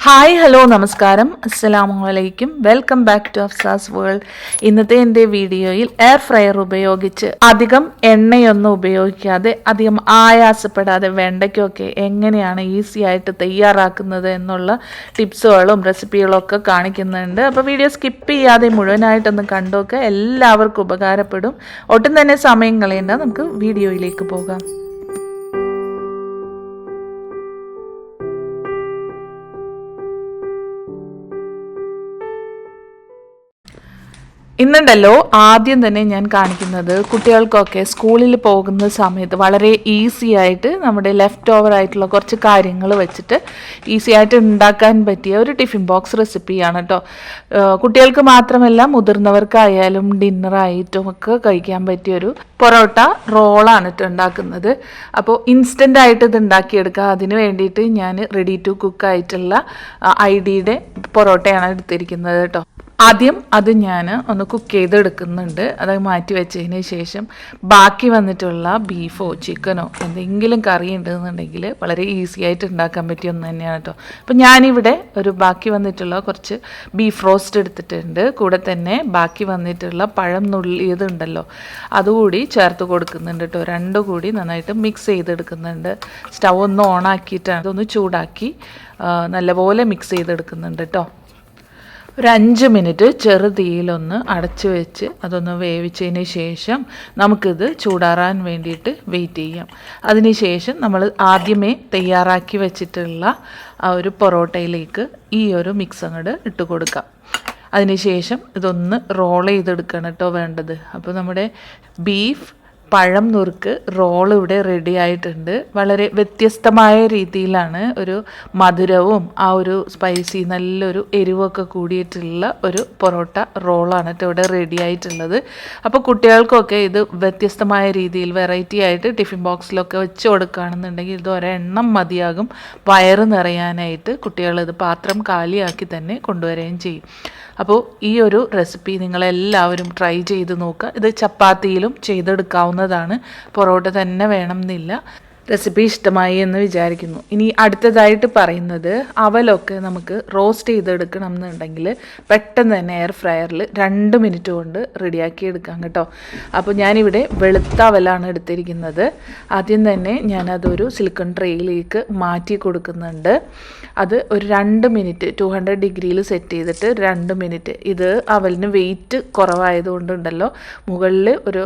Hi hello നമസ്കാരം. അസ്സലാമു അലൈക്കും welcome back to Afsa's world ഇന്നത്തെ എന്റെ വീഡിയോയിൽ എയർ ഫ്രയർ ഉപയോഗിച്ച് അധികം എണ്ണയൊന്നും ഉപയോഗിക്കാതെ അധികം ആയാസപ്പെടാതെ വെണ്ടയ്ക്കൊക്കെ എങ്ങനെയാണ് ഈസി ആയിട്ട് തയ്യാറാക്കുന്നത് എന്നുള്ള ടിപ്സുകളും റെസിപ്പികളും ഒക്കെ കാണിക്കുന്നുണ്ട്. അപ്പോൾ വീഡിയോ സ്കിപ്പ് ചെയ്യാതെ മുഴുവനായിട്ടൊന്ന് കണ്ടൊക്കെ. എല്ലാവർക്കും ഉപകാരപ്പെടും. ഒട്ടും തന്നെ സമയം കളയേണ്ട. നമുക്ക് വീഡിയോയിലേക്ക് പോകാം. ഇന്നുണ്ടല്ലോ ആദ്യം തന്നെ ഞാൻ കാണിക്കുന്നത് കുട്ടികൾക്കൊക്കെ സ്കൂളിൽ പോകുന്ന സമയത്ത് വളരെ ഈസി ആയിട്ട് നമ്മുടെ ലെഫ്റ്റ് ഓവർ ആയിട്ടുള്ള കുറച്ച് കാര്യങ്ങൾ വെച്ചിട്ട് ഈസി ആയിട്ട് ഉണ്ടാക്കാൻ പറ്റിയ ഒരു ടിഫിൻ ബോക്സ് റെസിപ്പിയാണ് കേട്ടോ കുട്ടികൾക്ക് മാത്രമല്ല മുതിർന്നവർക്കായാലും ഡിന്നറായിട്ടും ഒക്കെ കഴിക്കാൻ പറ്റിയൊരു പൊറോട്ട റോളാണ് കേട്ടോ ഉണ്ടാക്കുന്നത്. അപ്പോൾ ഇൻസ്റ്റന്റ് ആയിട്ട് ഇത് ഉണ്ടാക്കിയെടുക്കുക അതിന് വേണ്ടിയിട്ട് ഞാൻ റെഡി ടു കുക്ക് ആയിട്ടുള്ള ഐ ഡിയുടെ പൊറോട്ടയാണ് എടുത്തിരിക്കുന്നത് കേട്ടോ ആദ്യം അത് ഞാൻ ഒന്ന് കുക്ക് ചെയ്തെടുക്കുന്നുണ്ട്. അത് മാറ്റി വെച്ചതിന് ശേഷം ബാക്കി വന്നിട്ടുള്ള ബീഫോ ചിക്കനോ എന്തെങ്കിലും കറി ഉണ്ടെന്നുണ്ടെങ്കിൽ വളരെ ഈസി ആയിട്ട് ഉണ്ടാക്കാൻ പറ്റിയ ഒന്ന് തന്നെയാണ് കേട്ടോ അപ്പം ഞാനിവിടെ ഒരു ബാക്കി വന്നിട്ടുള്ള കുറച്ച് ബീഫ് റോസ്റ്റ് എടുത്തിട്ടുണ്ട്. കൂടെ തന്നെ ബാക്കി വന്നിട്ടുള്ള പഴം നുള്ളിയതുണ്ടല്ലോ അതുകൂടി ചേർത്ത് കൊടുക്കുന്നുണ്ട് കേട്ടോ രണ്ടും കൂടി നന്നായിട്ട് മിക്സ് ചെയ്തെടുക്കുന്നുണ്ട്. സ്റ്റൗ ഒന്ന് ഓണാക്കിയിട്ടാണ് അതൊന്ന് ചൂടാക്കി നല്ലപോലെ മിക്സ് ചെയ്തെടുക്കുന്നുണ്ട് കേട്ടോ ഒരു അഞ്ച് മിനിറ്റ് ചെറുതീയിലൊന്ന് അടച്ചു വെച്ച് അതൊന്ന് വേവിച്ചതിന് ശേഷം നമുക്കിത് ചൂടാറാൻ വേണ്ടിയിട്ട് വെയിറ്റ് ചെയ്യാം. അതിനുശേഷം നമ്മൾ ആദ്യമേ തയ്യാറാക്കി വെച്ചിട്ടുള്ള ആ ഒരു പൊറോട്ടയിലേക്ക് ഈ ഒരു മിക്സ് അങ്ങോട്ട് ഇട്ട് കൊടുക്കാം. അതിനുശേഷം ഇതൊന്ന് റോൾ ചെയ്തെടുക്കണം കേട്ടോ വേണ്ടത്. അപ്പോൾ നമ്മുടെ ബീഫ് പഴം നുറുക്ക് റോൾ ഇവിടെ റെഡി ആയിട്ടുണ്ട്. വളരെ വ്യത്യസ്തമായ രീതിയിലാണ് ഒരു മധുരവും ആ ഒരു സ്പൈസി നല്ലൊരു എരിവൊക്കെ കൂടിയിട്ടുള്ള ഒരു പൊറോട്ട റോളാണ് കേട്ടോ ഇവിടെ റെഡി ആയിട്ടുള്ളത്. അപ്പോൾ കുട്ടികൾക്കൊക്കെ ഇത് വ്യത്യസ്തമായ രീതിയിൽ വെറൈറ്റി ആയിട്ട് ടിഫിൻ ബോക്സിലൊക്കെ വെച്ച് കൊടുക്കുകയാണെന്നുണ്ടെങ്കിൽ ഇത് ഒരെണ്ണം മതിയാകും. വയറ് നിറയാനായിട്ട് കുട്ടികളിത് പാത്രം കാലിയാക്കി തന്നെ കൊണ്ടുവരികയും ചെയ്യും. അപ്പോൾ ഈ ഒരു റെസിപ്പി നിങ്ങളെല്ലാവരും ട്രൈ ചെയ്ത് നോക്കുക. ഇത് ചപ്പാത്തിയിലും ചെയ്തെടുക്കാവുന്നതാണ് പൊറോട്ട തന്നെ വേണം എന്നില്ല. റെസിപ്പി ഇഷ്ടമായി എന്ന് വിചാരിക്കുന്നു. ഇനി അടുത്തതായിട്ട് പറയുന്നത് അവലൊക്കെ നമുക്ക് റോസ്റ്റ് ചെയ്തെടുക്കണം എന്നുണ്ടെങ്കിൽ പെട്ടെന്ന് തന്നെ എയർ ഫ്രയറിൽ രണ്ട് മിനിറ്റ് കൊണ്ട് റെഡിയാക്കി എടുക്കാം കേട്ടോ. അപ്പോൾ ഞാനിവിടെ വെളുത്ത അവലാണ് എടുത്തിരിക്കുന്നത്. ആദ്യം തന്നെ ഞാനതൊരു സിലിക്കൺ ട്രേയിലേക്ക് മാറ്റി കൊടുക്കുന്നുണ്ട്. അത് ഒരു രണ്ട് മിനിറ്റ് ടു ഹൺഡ്രഡ് ഡിഗ്രിയിൽ സെറ്റ് ചെയ്തിട്ട് രണ്ട് മിനിറ്റ് ഇത് അവലിന് വെയിറ്റ് കുറവായതുകൊണ്ടുണ്ടല്ലോ. മുകളിൽ ഒരു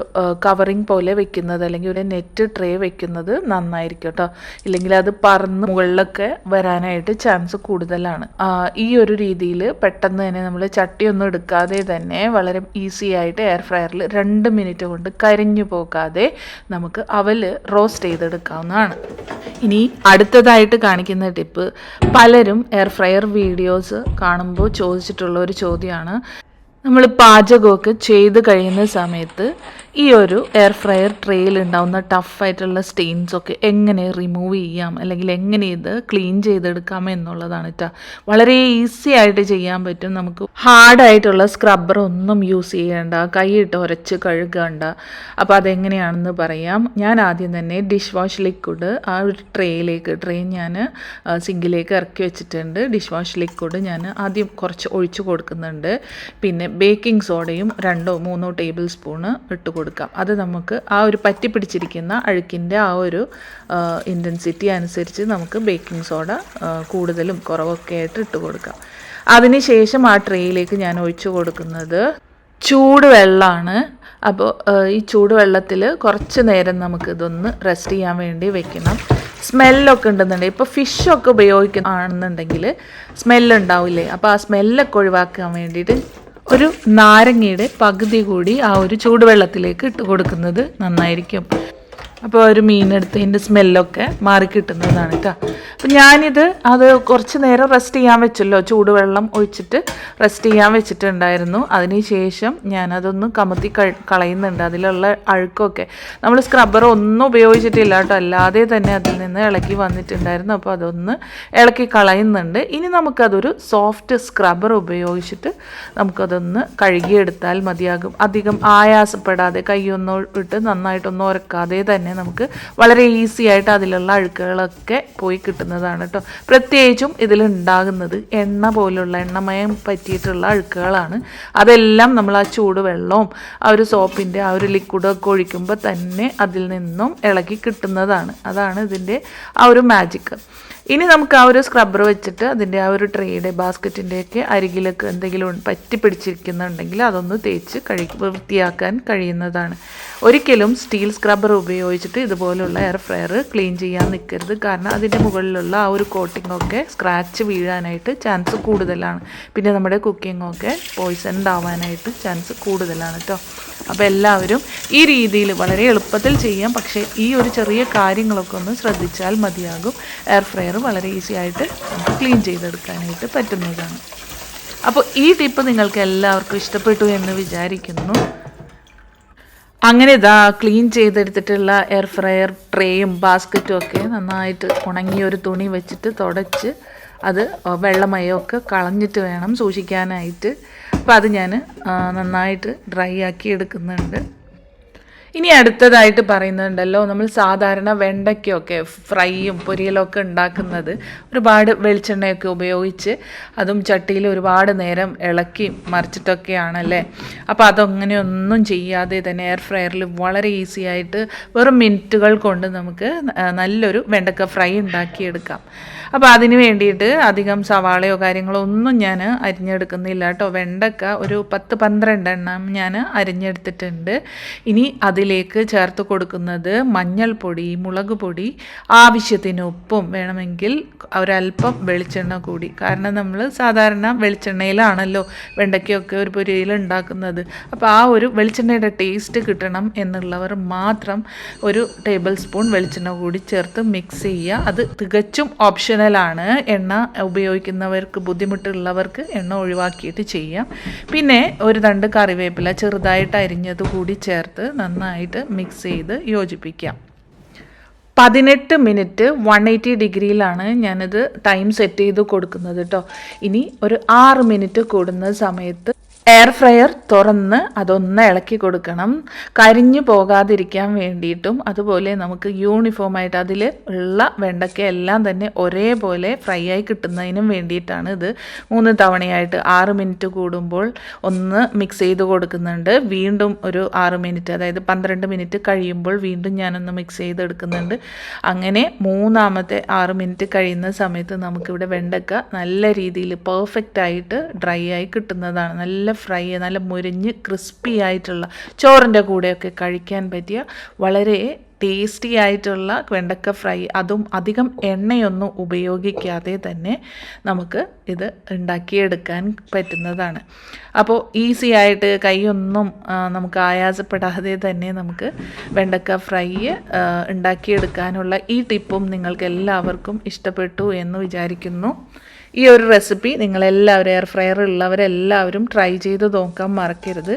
കവറിങ് പോലെ വെക്കുന്നത് അല്ലെങ്കിൽ ഒരു നെറ്റ് ട്രേ വെക്കുന്നത് നന്നായിരിക്കും കേട്ടോ. ഇല്ലെങ്കിൽ അത് പറന്ന് മുകളിലൊക്കെ വരാനായിട്ട് ചാൻസ് കൂടുതലാണ്. ഈ ഒരു രീതിയിൽ പെട്ടെന്ന് തന്നെ നമ്മൾ ചട്ടിയൊന്നും എടുക്കാതെ തന്നെ വളരെ ഈസി ആയിട്ട് എയർ ഫ്രയറിൽ രണ്ട് മിനിറ്റ് കൊണ്ട് കരിഞ്ഞു പോകാതെ നമുക്ക് അവൽ റോസ്റ്റ് ചെയ്തെടുക്കാവുന്നതാണ്. ഇനി അടുത്തതായിട്ട് കാണിക്കുന്ന ടിപ്പ് പലരും എയർ ഫ്രയർ വീഡിയോസ് കാണുമ്പോൾ ചോദിച്ചിട്ടുള്ള ഒരു ചോദ്യമാണ്. നമ്മൾ പാചകമൊക്കെ ചെയ്ത് കഴിയുന്ന സമയത്ത് ഈ ഒരു എയർ ഫ്രയർ ട്രേയിൽ ഉണ്ടാവുന്ന ടഫായിട്ടുള്ള സ്റ്റെയിൻസ് ഒക്കെ എങ്ങനെ റിമൂവ് ചെയ്യാം? അല്ലെങ്കിൽ എങ്ങനെ ഇത് ക്ലീൻ ചെയ്തെടുക്കാം എന്നുള്ളതാണ് കേട്ടോ വളരെ ഈസി ആയിട്ട് ചെയ്യാൻ പറ്റും. നമുക്ക് ഹാർഡായിട്ടുള്ള സ്ക്രബ്ബർ ഒന്നും യൂസ് ചെയ്യേണ്ട കൈയിട്ട് ഉരച്ച് കഴുകേണ്ട. അപ്പോൾ അതെങ്ങനെയാണെന്ന് പറയാം. ഞാൻ ആദ്യം തന്നെ ഡിഷ് വാഷ് ലിക്വിഡ് ആ ഒരു ട്രേയിലേക്ക് ട്രേ ഞാൻ സിങ്കിലേക്ക് ഇറക്കി വെച്ചിട്ടുണ്ട്. ഡിഷ് വാഷ് ലിക്വിഡ് ഞാൻ ആദ്യം കുറച്ച് ഒഴിച്ചു കൊടുക്കുന്നുണ്ട്. പിന്നെ ബേക്കിംഗ് സോഡയും രണ്ടോ മൂന്നോ ടേബിൾ സ്പൂണ് ഇട്ട് കൊടുക്കാം അത് നമുക്ക് ആ ഒരു പറ്റി പിടിച്ചിരിക്കുന്ന അഴുക്കിന്റെ ആ ഒരു ഇന്റൻസിറ്റി അനുസരിച്ച് നമുക്ക് ബേക്കിംഗ് സോഡ കൂടുതലും കുറവൊക്കെ ആയിട്ട് ഇട്ട് കൊടുക്കാം. അതിനുശേഷം ആ ട്രേയിലേക്ക് ഞാൻ ഒഴിച്ചു കൊടുക്കുന്നത് ചൂടുവെള്ളമാണ്. അപ്പോൾ ഈ ചൂടുവെള്ളത്തിൽ കുറച്ച് നേരം നമുക്ക് ഇതൊന്ന് റെസ്റ്റ് ചെയ്യാൻ വേണ്ടി വെക്കണം. സ്മെല്ലൊക്കെ ഉണ്ടെന്നുണ്ടെങ്കിൽ ഇപ്പോൾ ഫിഷൊക്കെ ഉപയോഗിക്കുകയാണെന്നുണ്ടെങ്കിൽ സ്മെല്ലുണ്ടാവില്ലേ അപ്പോൾ ആ സ്മെല്ലൊക്കെ ഒഴിവാക്കാൻ വേണ്ടിയിട്ട് ഒരു നാരങ്ങയുടെ പകുതി കൂടി ആ ഒരു ചൂടുവെള്ളത്തിലേക്ക് ഇട്ട് കൊടുക്കുന്നത് നന്നായിരിക്കും. അപ്പോൾ ഒരു മീനെടുത്തതിന്റെ സ്മെല്ലൊക്കെ മാറി കിട്ടുന്നതാണ് കേട്ടോ. അപ്പം ഞാനിത് അത് കുറച്ച് നേരം റെസ്റ്റ് ചെയ്യാൻ വെച്ചല്ലോ. ചൂടുവെള്ളം ഒഴിച്ചിട്ട് റെസ്റ്റ് ചെയ്യാൻ വെച്ചിട്ടുണ്ടായിരുന്നു. അതിന് ശേഷം ഞാനതൊന്ന് കമത്തി കളയുന്നുണ്ട്. അതിലുള്ള അഴുക്കൊക്കെ. നമ്മൾ സ്ക്രബ്ബർ ഒന്നും ഉപയോഗിച്ചിട്ടില്ല കേട്ടോ. അല്ലാതെ തന്നെ അതിൽ നിന്ന് ഇളക്കി വന്നിട്ടുണ്ടായിരുന്നു. അപ്പോൾ അതൊന്ന് ഇളക്കി കളയുന്നുണ്ട്. ഇനി നമുക്കതൊരു സോഫ്റ്റ് സ്ക്രബ്ബർ ഉപയോഗിച്ചിട്ട് നമുക്കതൊന്ന് കഴുകിയെടുത്താൽ മതിയാകും. അധികം ആയാസപ്പെടാതെ കൈയൊന്നും ഇട്ട് നന്നായിട്ടൊന്നും ഉരക്കാതെ തന്നെ നമുക്ക് വളരെ ഈസി ആയിട്ട് അതിലുള്ള അഴുക്കുകളൊക്കെ പോയി കിട്ടും. കിട്ടുന്നതാണ് കേട്ടോ. പ്രത്യേകിച്ചും ഇതിലുണ്ടാകുന്നത് എണ്ണ പോലുള്ള എണ്ണമയം പറ്റിയിട്ടുള്ള അഴുക്കുകളാണ്. അതെല്ലാം നമ്മൾ ആ ചൂട് വെള്ളവും ആ ഒരു സോപ്പിന്റെ ആ ഒരു ലിക്വിഡൊക്കെ ഒഴിക്കുമ്പോൾ തന്നെ അതിൽ നിന്നും ഇളകി കിട്ടുന്നതാണ്. അതാണ് ഇതിന്റെ ആ ഒരു മാജിക്ക് ഇനി നമുക്ക് ആ ഒരു സ്ക്രബ്ബർ വെച്ചിട്ട് അതിന്റെ ആ ഒരു ട്രേയുടെ ബാസ്ക്കറ്റിന്റെയൊക്കെ അരികിലൊക്കെ എന്തെങ്കിലും പറ്റി പിടിച്ചിരിക്കുന്നുണ്ടെങ്കിൽ അതൊന്ന് തേച്ച് കഴി വൃത്തിയാക്കാൻ കഴിയുന്നതാണ്. ഒരിക്കലും സ്റ്റീൽ സ്ക്രബ്ബർ ഉപയോഗിച്ചിട്ട് ഇതുപോലുള്ള എയർ ഫ്രയർ ക്ലീൻ ചെയ്യാൻ നിൽക്കരുത്. കാരണം അതിന്റെ മുകളിലുള്ള ആ ഒരു കോട്ടിംഗ് ഒക്കെ സ്ക്രാച്ച് വീഴാനായിട്ട് ചാൻസ് കൂടുതലാണ്. പിന്നെ നമ്മുടെ കുക്കിംഗ് ഒക്കെ പോയിസൺഡ് ആവാനായിട്ട് ചാൻസ് കൂടുതലാണ് കേട്ടോ അപ്പോൾ എല്ലാവരും ഈ രീതിയിൽ വളരെ എളുപ്പത്തിൽ ചെയ്യാം. പക്ഷേ ഈ ഒരു ചെറിയ കാര്യങ്ങളൊക്കെ ഒന്ന് ശ്രദ്ധിച്ചാൽ മതിയാകും. എയർ ഫ്രയർ വളരെ ഈസി ആയിട്ട് ക്ലീൻ ചെയ്തെടുക്കാനായിട്ട് പറ്റുന്നതാണ്. അപ്പോൾ ഈ ടിപ്പ് നിങ്ങൾക്ക് എല്ലാവർക്കും ഇഷ്ടപ്പെട്ടു എന്ന് വിചാരിക്കുന്നു. അങ്ങനെ ഇതാ ക്ലീൻ ചെയ്തെടുത്തിട്ടുള്ള എയർ ഫ്രയർ ട്രേയും ബാസ്ക്കറ്റും ഒക്കെ നന്നായിട്ട് ഉണങ്ങിയ ഒരു തുണി വെച്ചിട്ട് തുടച്ച് അത് വെള്ളമയമൊക്കെ കളഞ്ഞിട്ട് വേണം സൂക്ഷിക്കാനായിട്ട്. അപ്പോൾ അത് ഞാൻ നന്നായിട്ട് ഡ്രൈ ആക്കി എടുക്കുന്നുണ്ട്. ഇനി അടുത്തതായിട്ട് പറയുന്നുണ്ടല്ലോ നമ്മൾ സാധാരണ വെണ്ടയ്ക്കൊക്കെ ഫ്രൈയും പൊരിയലൊക്കെ ഉണ്ടാക്കുന്നത് ഒരുപാട് വെളിച്ചെണ്ണയൊക്കെ ഉപയോഗിച്ച് അതും ചട്ടിയിൽ ഒരുപാട് നേരം ഇളക്കി മറിച്ചിട്ടൊക്കെയാണല്ലേ? അപ്പോൾ അതങ്ങനെയൊന്നും ചെയ്യാതെ തന്നെ എയർ ഫ്രയറിൽ വളരെ ഈസി ആയിട്ട് വെറും മിനിറ്റുകൾ കൊണ്ട് നമുക്ക് നല്ലൊരു വെണ്ടക്ക ഫ്രൈ ഉണ്ടാക്കിയെടുക്കാം. അപ്പോൾ അതിന് വേണ്ടിയിട്ട് അധികം സവാളയോ കാര്യങ്ങളോ ഒന്നും ഞാൻ അരിഞ്ഞെടുക്കുന്നില്ല കേട്ടോ. വെണ്ടക്ക ഒരു പത്ത് പന്ത്രണ്ട് എണ്ണം ഞാൻ അരിഞ്ഞെടുത്തിട്ടുണ്ട്. ഇനി അതിലേക്ക് ചേർത്ത് കൊടുക്കുന്നത് മഞ്ഞൾപ്പൊടി മുളക് പൊടി ആവശ്യത്തിന് ഉപ്പും വേണമെങ്കിൽ ഒരല്പം വെളിച്ചെണ്ണ കൂടി. കാരണം നമ്മൾ സാധാരണ വെളിച്ചെണ്ണയിലാണല്ലോ വെണ്ടയ്ക്കൊക്കെ ഒരു പൊരിയിൽ ഉണ്ടാക്കുന്നത്. അപ്പോൾ ആ ഒരു വെളിച്ചെണ്ണയുടെ ടേസ്റ്റ് കിട്ടണം എന്നുള്ളവർ മാത്രം ഒരു ടേബിൾ സ്പൂൺ വെളിച്ചെണ്ണ കൂടി ചേർത്ത് മിക്സ് ചെയ്യുക. അത് തികച്ചും ഓപ്ഷണലാണ് എണ്ണ ഉപയോഗിക്കുന്നവർക്ക് ബുദ്ധിമുട്ടുള്ളവർക്ക് എണ്ണ ഒഴിവാക്കിയിട്ട് ചെയ്യാം. പിന്നെ ഒരു തണ്ട് കറിവേപ്പില ചെറുതായിട്ട് അരിഞ്ഞത് കൂടി ചേർത്ത് നന്നായിട്ട് മിക്സ് ചെയ്ത് യോജിപ്പിക്കാം പതിനെട്ട് മിനിറ്റ് വൺ എയ്റ്റി ഡിഗ്രിയിലാണ് ഞാനിത് ടൈം സെറ്റ് ചെയ്ത് കൊടുക്കുന്നത് കേട്ടോ ഇനി ഒരു ആറ് മിനിറ്റ് കൂടുന്ന സമയത്ത് എയർ ഫ്രയർ തുറന്ന് അതൊന്ന് ഇളക്കി കൊടുക്കണം. കരിഞ്ഞു പോകാതിരിക്കാൻ വേണ്ടിയിട്ടും അതുപോലെ നമുക്ക് യൂണിഫോമായിട്ട് അതിൽ ഉള്ള വെണ്ടയ്ക്ക എല്ലാം തന്നെ ഒരേപോലെ ഫ്രൈ ആയി കിട്ടുന്നതിനും വേണ്ടിയിട്ടാണ് ഇത്. മൂന്ന് തവണയായിട്ട് ആറ് മിനിറ്റ് കൂടുമ്പോൾ ഒന്ന് മിക്സ് ചെയ്ത് കൊടുക്കുന്നുണ്ട്. വീണ്ടും ഒരു ആറ് മിനിറ്റ് അതായത് പന്ത്രണ്ട് മിനിറ്റ് കഴിയുമ്പോൾ വീണ്ടും ഞാനൊന്ന് മിക്സ് ചെയ്തെടുക്കുന്നുണ്ട് അങ്ങനെ മൂന്നാമത്തെ ആറ് മിനിറ്റ് കഴിയുന്ന സമയത്ത് നമുക്കിവിടെ വെണ്ടയ്ക്ക നല്ല രീതിയിൽ പെർഫെക്റ്റ് ആയിട്ട് ഡ്രൈ ആയി കിട്ടുന്നതാണ്. നല്ല ഫ്രൈ നല്ല മുരിഞ്ഞ് ക്രിസ്പി ആയിട്ടുള്ള ചോറിന്റെ കൂടെയൊക്കെ കഴിക്കാൻ പറ്റിയ വളരെ ടേസ്റ്റി ആയിട്ടുള്ള വെണ്ടക്ക ഫ്രൈ അതും അധികം എണ്ണയൊന്നും ഉപയോഗിക്കാതെ തന്നെ നമുക്ക് ഇത് ഉണ്ടാക്കിയെടുക്കാൻ പറ്റുന്നതാണ്. അപ്പോൾ ഈസി ആയിട്ട് കൈയൊന്നും നമുക്ക് ആയാസപ്പെടാതെ തന്നെ നമുക്ക് വെണ്ടക്ക ഫ്രൈ ഉണ്ടാക്കിയെടുക്കാനുള്ള ഈ ടിപ്പും നിങ്ങൾക്ക് എല്ലാവർക്കും ഇഷ്ടപ്പെട്ടു എന്ന് വിചാരിക്കുന്നു. ഈ ഒരു റെസിപ്പി നിങ്ങളെല്ലാവരും എയർ ഫ്രയർ ഉള്ളവരെല്ലാവരും ട്രൈ ചെയ്ത് നോക്കാൻ മറക്കരുത്.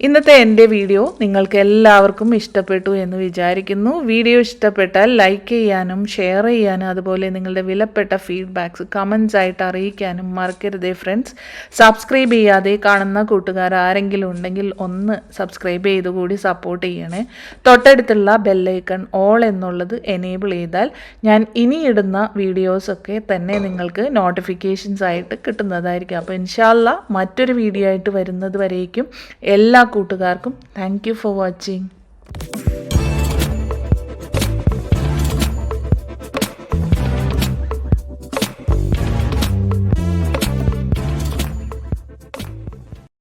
ഇന്നത്തെ എന്റെ വീഡിയോ നിങ്ങൾക്ക് എല്ലാവർക്കും ഇഷ്ടപ്പെട്ടു എന്ന് വിചാരിക്കുന്നു. വീഡിയോ ഇഷ്ടപ്പെട്ടാൽ ലൈക്ക് ചെയ്യാനും ഷെയർ ചെയ്യാനും അതുപോലെ നിങ്ങളുടെ വിലപ്പെട്ട ഫീഡ്ബാക്സ് കമൻസ് ആയിട്ട് അറിയിക്കാനും മറക്കരുതേ ഫ്രണ്ട്സ് സബ്സ്ക്രൈബ് ചെയ്യാതെ കാണുന്ന കൂട്ടുകാർ ആരെങ്കിലും ഉണ്ടെങ്കിൽ ഒന്ന് സബ്സ്ക്രൈബ് ചെയ്ത് കൂടി സപ്പോർട്ട് ചെയ്യണേ. തൊട്ടടുത്തുള്ള ബെല്ലൈക്കൺ ഓൾ എന്നുള്ളത് എനേബിൾ ചെയ്താൽ ഞാൻ ഇനി ഇടുന്ന വീഡിയോസൊക്കെ തന്നെ നിങ്ങൾക്ക് നോട്ടിഫിക്കേഷൻസ് ആയിട്ട് കിട്ടുന്നതായിരിക്കും. അപ്പോൾ ഇൻഷാല്ല മറ്റൊരു വീഡിയോ ആയിട്ട് വരുന്നത് വരേക്കും. എല്ലാ കൂട്ടുകാർക്കും താങ്ക് ഫോർ വാച്ചിങ്